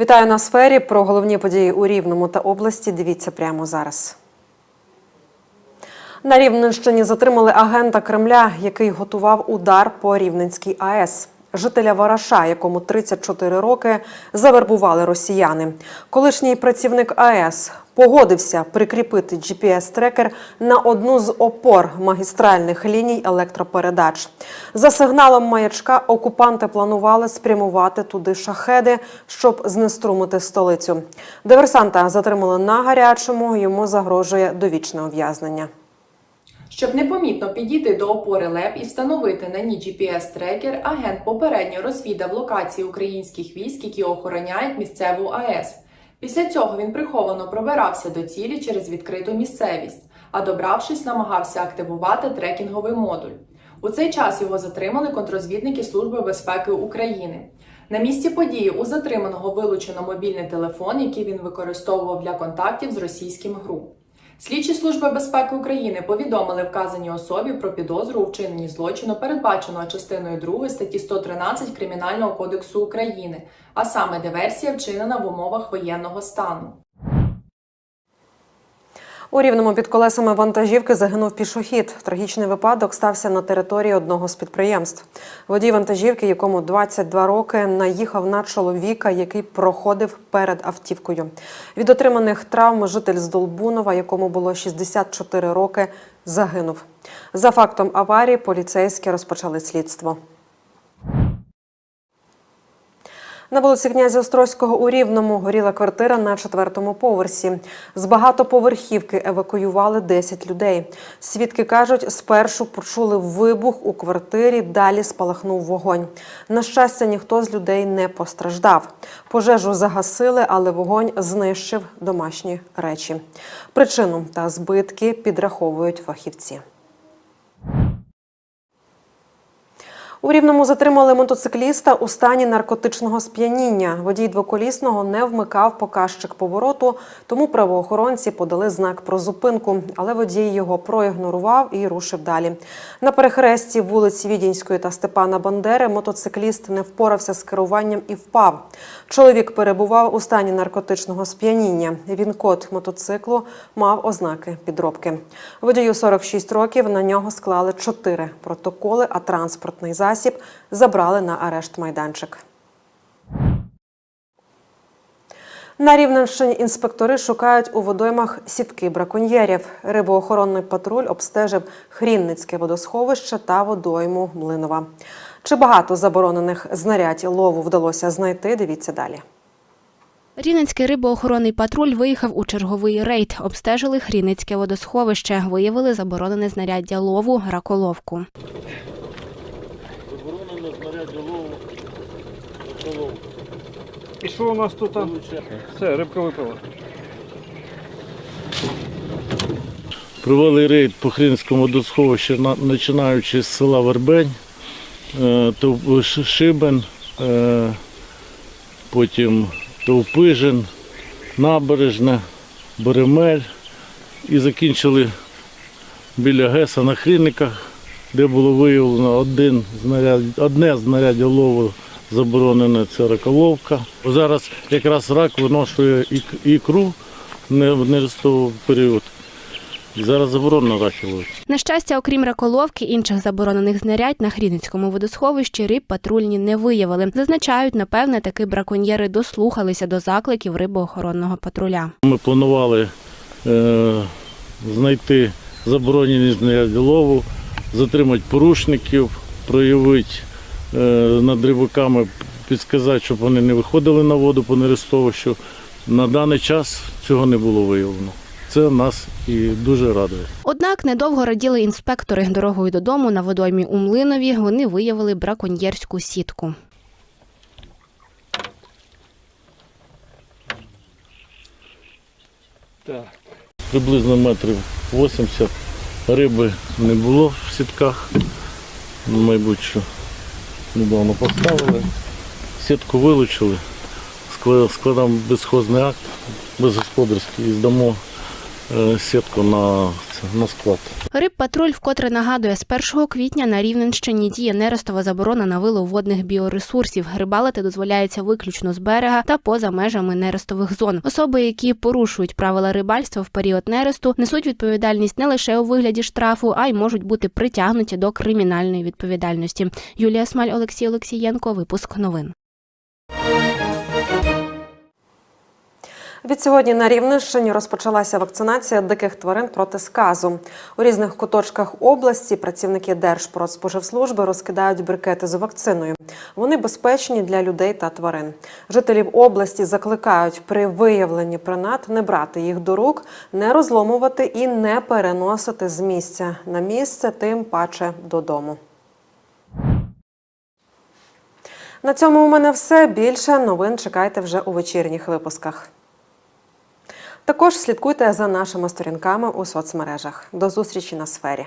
Вітаю на сфері. Про головні події у Рівному та області. Дивіться прямо зараз. На Рівненщині затримали агента Кремля, який готував удар по Рівненській АЕС. Жителя Вараша, якому 34 роки, завербували росіяни. Колишній працівник АЕС погодився прикріпити GPS-трекер на одну з опор магістральних ліній електропередач. За сигналом маячка окупанти планували спрямувати туди шахеди, щоб знеструмити столицю. Диверсанта затримали на гарячому. Йому загрожує довічне ув'язнення. Щоб непомітно підійти до опори ЛЕП і встановити на ній GPS-трекер, агент попередньо розвідав локації українських військ, які охороняють місцеву АЕС. Після цього він приховано пробирався до цілі через відкриту місцевість, а добравшись, намагався активувати трекінговий модуль. У цей час його затримали контрозвідники Служби безпеки України. На місці події у затриманого вилучено мобільний телефон, який він використовував для контактів з російським ГРУ. Слідчі служби безпеки України повідомили вказаній особі про підозру у вчиненні злочину, передбаченого частиною 2 статті 113 Кримінального кодексу України, а саме диверсія вчинена в умовах воєнного стану. У рівному під колесами вантажівки загинув пішохід. Трагічний випадок стався на території одного з підприємств. Водій вантажівки, якому 22 роки, наїхав на чоловіка, який проходив перед автівкою. Від отриманих травм житель з Долбунова, якому було 64 роки, загинув. За фактом аварії поліцейські розпочали слідство. На вулиці князя Острозького у Рівному горіла квартира на четвертому поверсі. З багатоповерхівки евакуювали 10 людей. Свідки кажуть, спершу почули вибух у квартирі, далі спалахнув вогонь. На щастя, ніхто з людей не постраждав. Пожежу загасили, але вогонь знищив домашні речі. Причину та збитки підраховують фахівці. У Рівному затримали мотоцикліста у стані наркотичного сп'яніння. Водій двоколісного не вмикав показчик повороту, тому правоохоронці подали знак про зупинку, але водій його проігнорував і рушив далі. На перехресті вулиць Відінської та Степана Бандери мотоцикліст не впорався з керуванням і впав. Чоловік перебував у стані наркотичного сп'яніння. Він код мотоциклу мав ознаки підробки. Водію 46 років. На нього склали чотири протоколи, а транспортний засіб забрали на арешт майданчик. На Рівненщині інспектори шукають у водоймах сітки браконьєрів. Рибоохоронний патруль обстежив Хрінницьке водосховище та водойму Млинова. Чи багато заборонених знарядь лову вдалося знайти? Дивіться далі. Рівненський рибоохоронний патруль виїхав у черговий рейд. Обстежили Хріницьке водосховище, виявили заборонене знаряддя лову раколовку. Заборонено знаряддя лову раколову. І що у нас тут? Все, рибка випала. Провели рейд по Хринському водосховищу, починаючи з села Вербень, е, Ш- Шибен, е, потім Товпижин, Набережне, Беремель і закінчили біля Геса на Хринниках, де було виявлено один знаряд, одне знаряддя лову заборонене це раколовка. Зараз якраз рак виношує ік- ікру не- в нерестовий період. І зараз заборонено раків ловити. На щастя, окрім раколовки, інших заборонених знарядь на Хріницькому водосховищі риб патрульні не виявили. Зазначають, напевне, таки браконьєри дослухалися до закликів рибоохоронного патруля. Ми планували е, знайти заборонені знаряддя лову, затримати порушників, проявити е, над рибаками, підсказати, щоб вони не виходили на воду по нерестовищу. На даний час цього не було виявлено. Це нас і дуже радує. Однак недовго раділи інспектори дорогою додому на водоймі у Млинові. Вони виявили браконьєрську сітку. Так. Приблизно метрів 80 риби не було в сітках. Мабуть, що недавно поставили. Сітку вилучили, скла- складаємо безхозний акт безгосподарський і здамо е, сітку на на склад. Рибпатруль вкотре нагадує, з 1 квітня на Рівненщині діє нерестова заборона на вилов водних біоресурсів. Рибалити дозволяється виключно з берега та поза межами нерестових зон. Особи, які порушують правила рибальства в період нересту, несуть відповідальність не лише у вигляді штрафу, а й можуть бути притягнуті до кримінальної відповідальності. Юлія Смаль, Олексій Олексієнко. Випуск новин. Відсьогодні на Рівненщині розпочалася вакцинація диких тварин проти сказу. У різних куточках області працівники Держпродспоживслужби розкидають брикети з вакциною. Вони безпечні для людей та тварин. Жителів області закликають при виявленні принад не брати їх до рук, не розломувати і не переносити з місця на місце, тим паче додому. На цьому у мене все. Більше новин чекайте вже у вечірніх випусках. Також слідкуйте за нашими сторінками у соцмережах. До зустрічі на сфері.